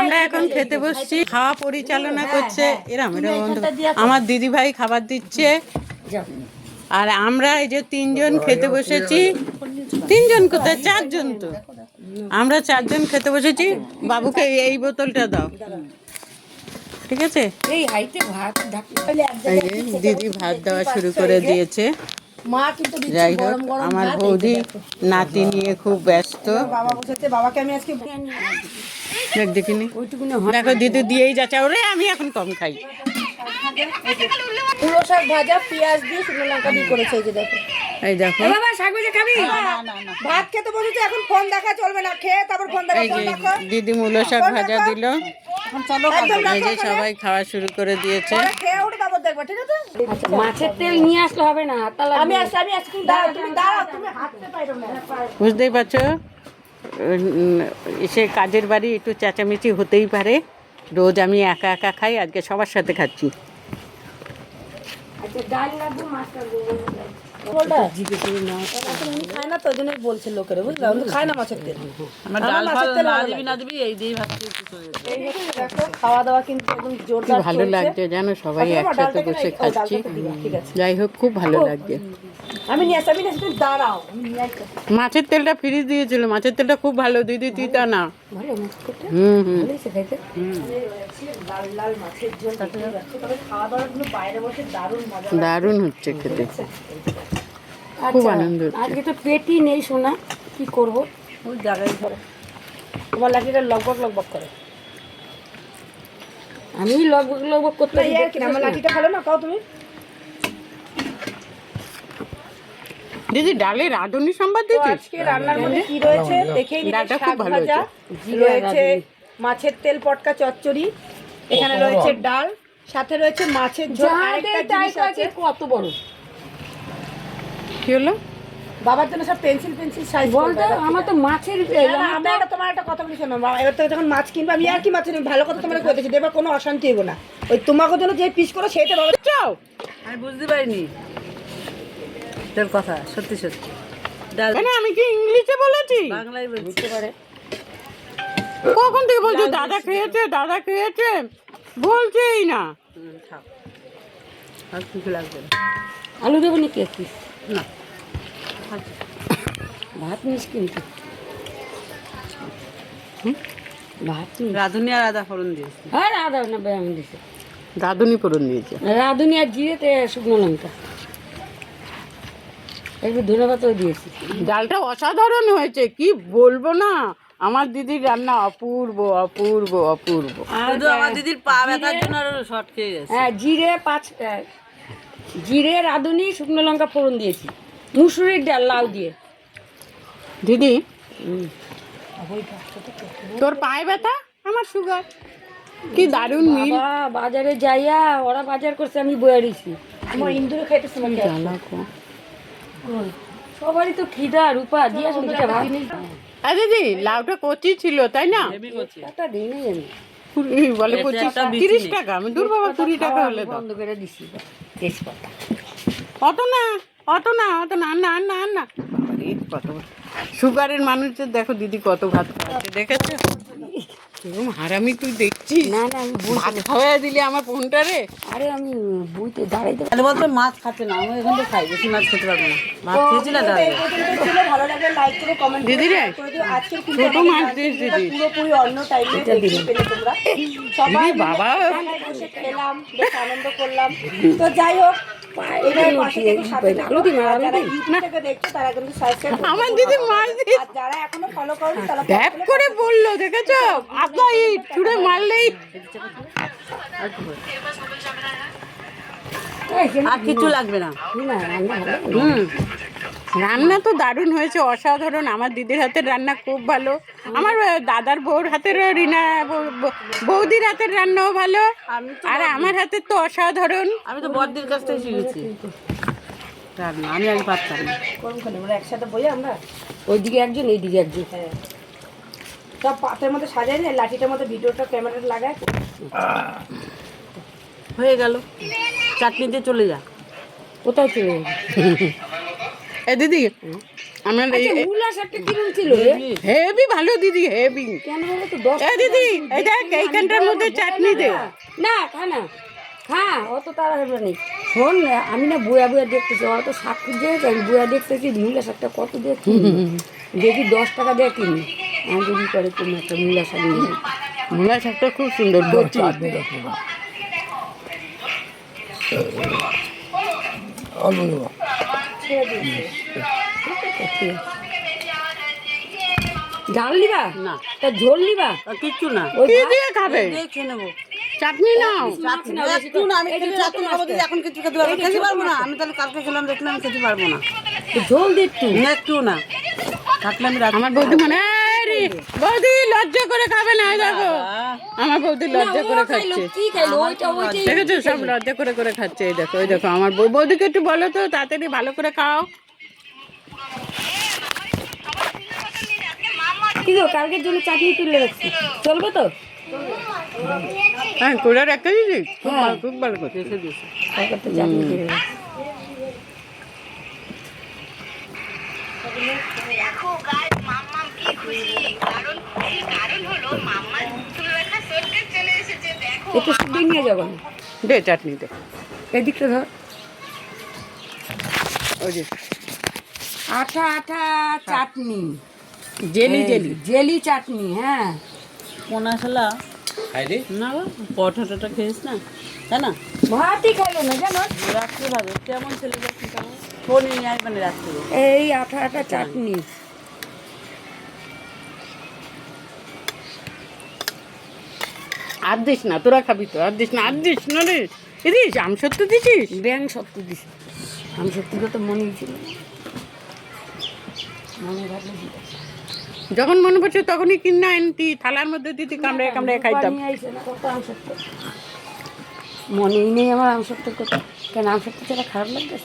আমরা এখন খেতে বসছি খাওয়া পরিচালনা করছে। এরম এরম বন্ধু। আমার দিদি ভাই খাবার দিচ্ছে। আর আমরা এই যে তিনজন খেতে বসেছি। তিনজন কোথায়? চারজন তো। আমরা চারজন খেতে বসেছি। বাবুকে এই বোতলটা দাও। ঠিক আছে? এই হাইতে ভাত ঢাকি এই যে দিদি ভাত দেওয়া শুরু করে দিয়েছে। মা কিন্তু যাই হোক গরম গরম আমার বৌদি নাতি নিয়ে খুব ব্যস্ত। বাবা বসেছে বাবাকে আমি আজকে দেখ দেখিনি দেখো দিদি দিয়েই যাচ্ছে ওরে আমি এখন কম খাই। পুরো শাক ভাজা পেঁয়াজ দিয়ে শুকনো লঙ্কা দিয়ে করেছে এই যে দেখো। এই দেখো। বাবা শাক ভাজা খাবি ভাত খেতে বসেছে এখন ফোন দেখা চলবে না। খেয়ে তারপর ফোন দেখা ফোন দেখো। দিদি মূলো শাক ভাজা দিল। এই যে সবাই খাওয়া শুরু করে দিয়েছে। খেয়ে উঠে তারপর দেখবে ঠিক আছে? মাছের তেল নিয়ে আসলে হবে না আমি আসছি আমি আসছি তুমি দাঁড়াও তুমি দাঁড়াও তুমি হাঁটতে পারো না। বুঝতেই পারছ? সে কাজের বাড়ি একটু চেঁচামেচি হতেই পারে। রোজ আমি একা একা খাই আজকে সবার সাথে খাচ্ছি। আচ্ছা ডাল লাগবে মাছ লাগবে উনি খায় না তো ওই জন্যই বলছে লোকেরা বুঝলা খায় না মাছের তেল আমার আমার ডাল মাছের তেল না ভালো দিবি লাগে। না দিবি এই দিয়েই ভাত খেয়ে শেষ যাবে। এই হচ্ছে দেখো খাওয়া দাওয়া কিন্তু একদম জোরদার ভালো লাগছে জানো সবাই আচ্ছা, একসাথে বসে খাচ্ছি। যাই হোক খুব ভালো লাগছে আমি নিয়ে আমি দাঁড়াও। মাছের তেলটা ফ্রিজ দিয়েছিল মাছের তেলটা খুব ভালো দিদি তুই তা না। ভালো মাছ খেতে হুম হুম। ভালোই সে খাইতে লাল লাল মাছের ঝোল তবে খাওয়া দাওয়ারগুলো বাইরে বসে দারুণ মজা দারুণ হচ্ছে খেতে। খুব আনন্দ হচ্ছে। আজকে তো পেটি নেই সোনা কি করব? ওই জায়গায় ধরো। তোমার লাঠিটা লগবক লগবক করে। আমি লগবগ লগবগ করতে আমার লাঠিটা ভালো না কাও তুমি? দিদি ডালে রাঁধুনি সম্বাদ তো দিয়েছিস আজকে রান্নার মধ্যে কি রয়েছে? দেখেই ডালটা খুব ভালো ভাজা। রয়েছে? মাছের তেল পটকা চচ্চড়ি। এখানে রয়েছে ডাল। সাথে রয়েছে মাছের ঝোল। আরেকটা জিনিস আছে। কত বড়? কি হলো? বাবার জন্য সব পেন্সিল পেন্সিল সাইজ বলতো আমার তো মাছের আমি একটা তোমার একটা কথা বলি শোনো। বাবা, এবার থেকে যখন মাছ কিনবে আমি আর কি মাছ কিনবো? ভালো কথা তোমার কইতেছি দেবা কোনো অশান্তি হইব না। ওই তোমাকে জন্য যে পিস করো সেইটা বাবা চাও আমি বুঝতে পারিনি। তোর কথা সত্যি সত্যি। মানে আমি কি ইংলিশে বলেছি? বাংলায় বুঝতে পারে। কখন থেকে বলছো দাদা খেয়েছে দাদা খেয়েছে? বলছেই না। আর কিছু লাগবে? না আলু দেবো নাকি একটু না। ভাত নিস কিন্তু। হুম? ভাত রাঁধুনি আর আদা ফোড়ন দিয়েছি। আর আদা না ব্যায়াম দিছে। রাঁধুনি পূরণ দিয়েছে। রাঁধুনি আর জিরেতে শুকনো লঙ্কা। একটু ধনে পাতাও দিয়েছি। ডালটা অসাধারণ হয়েছে কি বলব না? আমার দিদির রান্না অপূর্ব অপূর্ব অপূর্ব। আমার দিদির পা ব্যথার জন্য আরও শর্ট খেয়ে গেছে। হ্যাঁ জিরে পাঁচ জিরে রাঁধুনি শুকনো লঙ্কা ফোড়ন দিয়েছি। মুসুরির ডাল লাউ দিয়ে। দিদি তোর পায়ে ব্যথা? আমার সুগার। কি দারুণ মিল। বাজারে যাইয়া ওরা বাজার করছে আমি বয়ে দিছি আমার ইন্দুরে খাইতেছে সবারই তো খিদা রূপা দিয়া ভাত আরে দিদি লাউটা কচি ছিল তাই না? একটা দিই আমি। বলে পঁচিশ তিরিশ টাকা আমি দূর বাবা কুড়ি টাকা হলে বন্ধ করে দিছি তেজপাতা। অত না অত না অত না না না না। কত সুগারের মানুষের দেখো দিদি কত ভাত খাওয়াচ্ছে দেখেছ? এরকম হারামি তুই দেখছিস? না না আমি ভাত খাওয়া দিলে আমার ফোনটা রে? আরে আমি বইতে দাঁড়াইতে তাহলে বলতো মাছ খাচ্ছে না আমি এখান থেকে খাই বেশি মাছ খেতে পারব না। মাছ খেয়েছি না ভালো লাগলে লাইক করে কমেন্ট দিদি রে ছোট মাছ দিস দিদি। পুরোপুরি অন্য টাইমে পেলে তোমরা। সবাই বাবা। খেলাম বেশ আনন্দ করলাম। তো যাই হোক আমার দিদি করো তারা ব্যাক করে। বলল দেখেছ? ইট ছুড়ে মারলেই আর কিছু লাগবে না। না। হুম। রান্না তো দারুণ হয়েছে অসাধারণ। আমার দিদির হাতের রান্না খুব ভালো। আমার দাদার বউর হাতের রিনা বৌদির হাতের রান্নাও ভালো। আর আমার হাতের তো অসাধারণ। আমি তো বড়দির কাছ থেকে শিখেছি। রান্না আমি আগে পারতাম না। একসাথে বই আমরা? ওইদিকে একজন এইদিকে একজন। হ্যাঁ। সব পাতের মধ্যে সাজাই নিয়ে লাঠিটার মধ্যে ভিডিওটা ক্যামেরাটা লাগায়। হয়ে গেল। চাটনিতে চলে যা। কোথায় চলে যাবে? এ দিদি আমার আচ্ছা, কিরম ছিল হেভি ভালো দিদি হেভি। কেন এ দিদি এই দেখ এইখানটার মধ্যে চাটনি দে। না। খা না। খা অত তারা হবে নেই। শোন না, আমি না বয়া বুয়া দেখতেছি ওরা তো শাক খুঁজে আমি বয়া দেখতেছি মূলা শাকটা কত দিয়ে কিনি দেখি দশ টাকা দিয়ে কিনি। আমি যদি করে তুমি একটা মূলা শাক নিয়ে। মূলা শাকটা খুব সুন্দর ডাল নিবা না। তা ঝোল নিবা কিচ্ছু না। ওই কি দিয়ে খাবে? খেয়ে নেব। চাটনি নাও। একটু না আমি খেলে রাত্রে খাব। এখন কিছু খেতে পারব না। খেতে পারব না? আমি তাহলে কালকে খেলাম দেখলাম আমি খেতে পারব না। ঝোল দিয়ে একটু না একটু না। থাকলে আমি আমার বৌদি মনে বৌদি লজ্জা করে খাবে না দেখো। আমার বৌদি লজ্জা করে খাচ্ছে। কি খাইলো? দেখেছ সব লজ্জা করে করে খাচ্ছে এই দেখো এই দেখো। আমার বৌ বৌদিকে একটু বলো তো তাড়াতাড়ি ভালো করে খাও। কি গো কালকের জন্য চাটনি তুলে রাখছি? চলবে তো? হ্যাঁ কুড়ার একটা দিদি খুব। ভালো খুব ভালো করছে। চাটনি একটু শুদ্ধ নিয়ে যাব না দে চাটনি দে। এদিকটা ধর। ওই যে। আঠা আঠা চাটনি। Jelly jelly. জেলি চাটনি হ্যাঁ। পোনা খেলা না গো পটাটোটা খেয়েছ না? তাই না? ভাতই খাইলো না জানো? রাত্রে ভাবে কেমন চলে যাচ্ছে কেমন? ফোন নিয়ে আসবে না রাত্রে এই আঠা আঠা চাটনি। আর দিস না তোরা খাবি তো আর দিস না আর দিস না রে। দিস আম সত্য দিছিস? ব্যাং সত্য দিছে। আমি সত্যি কথা মনেই ছিল মনে ভাবলে যখন মনে পড়ছে তখনই কিনে আনতি থালার মধ্যে দিতি কামড়ে কামড়ে খাইতাম। মনেই নেই আমার আমসত্বের কথা। কেন আমসত্ব ছাড়া খারাপ লাগতেছে?